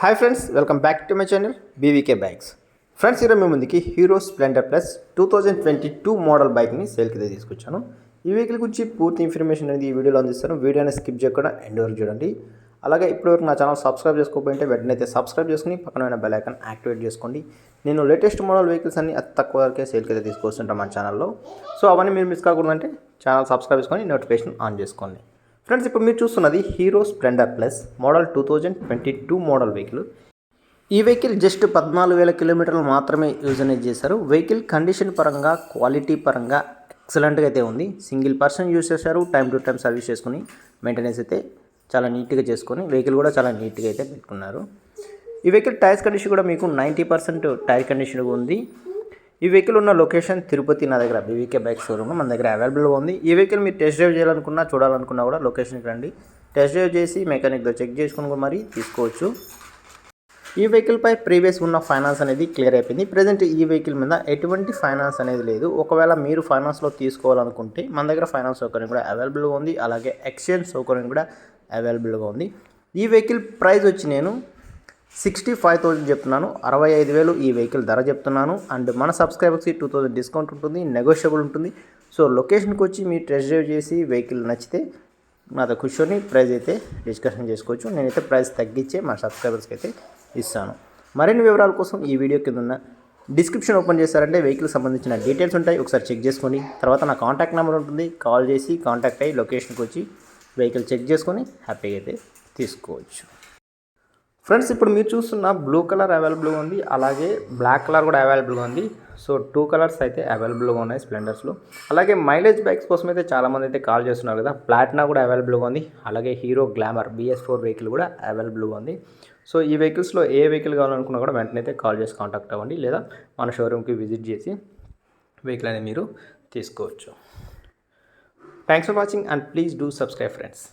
Hi friends welcome back to my channel BVK bikes friends ఈరోజు మీ ముందుకి Hero Splendor plus two thousand twenty two model బైక్ని సేల్కి అయితే తీసుకొచ్చాను. ఈ వెహికల్ గురించి పూర్తి ఇన్ఫర్మేషన్ అనేది ఈ వీడియోలో అందిస్తాను. వీడియోని స్కిప్ చేయకుండా ఎండ్ వరకు చూడండి. అలాగే ఇప్పటివరకు నా ఛానల్ సబ్స్క్రైబ్ చేసుకోకపోయింటే వెంటనే అయితే సబ్స్క్రైబ్ చేసుకుని పక్కన బెల్ ఐకాన్ యాక్టివేట్ చేసుకోండి. నేను లేటెస్ట్ మోడల్ వెహికల్స్ అన్ని అతి తక్కువ వరకే సేల్కి అయితే తీసుకొస్తుంటాను మన ఛానల్లో సో అవన్నీ మీరు మిస్ కాకూడదంటే ఛానల్ సబ్స్క్రైబ్ చేసుకొని నోటిఫికేషన్ ఆన్ చేసుకోండి. ఫ్రెండ్స్ ఇప్పుడు మీరు చూస్తున్నది Hero Splendor plus model two thousand twenty two model vehicle. ఈ వెహికల్ జస్ట్ పద్నాలుగు వేల కిలోమీటర్లు మాత్రమే యూజ్ అనేది చేశారు. వెహికల్ కండిషన్ పరంగా క్వాలిటీ పరంగా ఎక్సలెంట్గా అయితే ఉంది. సింగిల్ పర్సన్ యూజ్ చేశారు టైం టు టైం సర్వీస్ చేసుకుని మెయింటెనెన్స్ అయితే చాలా నీట్గా చేసుకొని వెహికల్ కూడా చాలా నీట్గా అయితే పెట్టుకున్నారు. ఈ వెహికల్ టైర్స్ కండిషన్ కూడా మీకు నైంటీ పర్సెంట్ టైర్ కండిషన్ ఉంది. ఈ వెహికల్ ఉన్న లొకేషన్ తిరుపతి నా దగ్గర బీవీకే బైక్ షోరూమ్ మన దగ్గర అవైలబుల్గా ఉంది. ఈ వెహికల్ మీరు టెస్ట్ డ్రైవ్ చేయాలనుకున్నా చూడాలనుకున్నా కూడా లొకేషన్కి రండి. టెస్ట్ డ్రైవ్ చేసి మెకానిక్తో చెక్ చేసుకుని కూడా మరి తీసుకోవచ్చు. ఈ వెహికల్పై ప్రీవియస్ ఉన్న ఫైనాన్స్ అనేది క్లియర్ అయిపోయింది. ప్రజెంట్ ఈ వెహికల్ మీద ఎటువంటి ఫైనాన్స్ అనేది లేదు. ఒకవేళ మీరు ఫైనాన్స్లో తీసుకోవాలనుకుంటే మన దగ్గర ఫైనాన్స్ సౌకర్యం కూడా అవైలబుల్గా ఉంది. అలాగే ఎక్స్చేంజ్ సౌకర్యం కూడా అవైలబుల్గా ఉంది. ఈ వెహికల్ ప్రైస్ వచ్చి నేను సిక్స్టీ ఫైవ్ థౌసండ్ చెప్తున్నాను అరవై ఐదు వేలు ఈ వెహికల్ ధర చెప్తున్నాను. అండ్ మన సబ్స్క్రైబర్స్కి టూ థౌసండ్ డిస్కౌంట్ ఉంటుంది నెగోషియబుల్ ఉంటుంది. సో లొకేషన్కి వచ్చి మీరు టెస్ట్ డ్రైవ్ చేసి వెహికల్ నచ్చితే నాతో కూర్చొని ప్రైస్ అయితే డిస్కషన్ చేసుకోవచ్చు. నేనైతే ప్రైస్ తగ్గించే మా సబ్స్క్రైబర్స్కి అయితే ఇస్తాను. మరిన్ని వివరాల కోసం ఈ వీడియో కింద ఉన్న డిస్క్రిప్షన్ ఓపెన్ చేశారంటే వెహికల్ సంబంధించిన డీటెయిల్స్ ఉంటాయి ఒకసారి చెక్ చేసుకోండి. తర్వాత నా కాంటాక్ట్ నెంబర్ ఉంటుంది కాల్ చేసి కాంటాక్ట్ అయ్యి లొకేషన్కి వచ్చి వెహికల్ చెక్ చేసుకొని హ్యాపీగా అయితే తీసుకోవచ్చు. ఫ్రెండ్స్ ఇప్పుడు మీరు చూస్తున్న బ్లూ కలర్ అవైలబుల్గా ఉంది. అలాగే బ్లాక్ కలర్ కూడా అవైలబుల్గా ఉంది. సో టూ కలర్స్ అయితే అవైలబుల్గా ఉన్నాయి స్ప్లెండర్స్లో అలాగే మైలేజ్ బైక్స్ కోసం అయితే చాలామంది అయితే కాల్ చేస్తున్నారు కదా. ప్లాటినా కూడా అవైలబుల్గా ఉంది. అలాగే Hero Glamour BS four vehicle కూడా అవైలబుల్గా ఉంది. సో ఈ వెహికల్స్లో ఏ వెహికల్ కావాలనుకున్నా కూడా వెంటనే అయితే కాల్ చేసి కాంటాక్ట్ అవ్వండి. లేదా మన షోరూమ్కి విజిట్ చేసి వెహికల్ అనేది మీరు తీసుకోవచ్చు. Thanks for watching and please do subscribe friends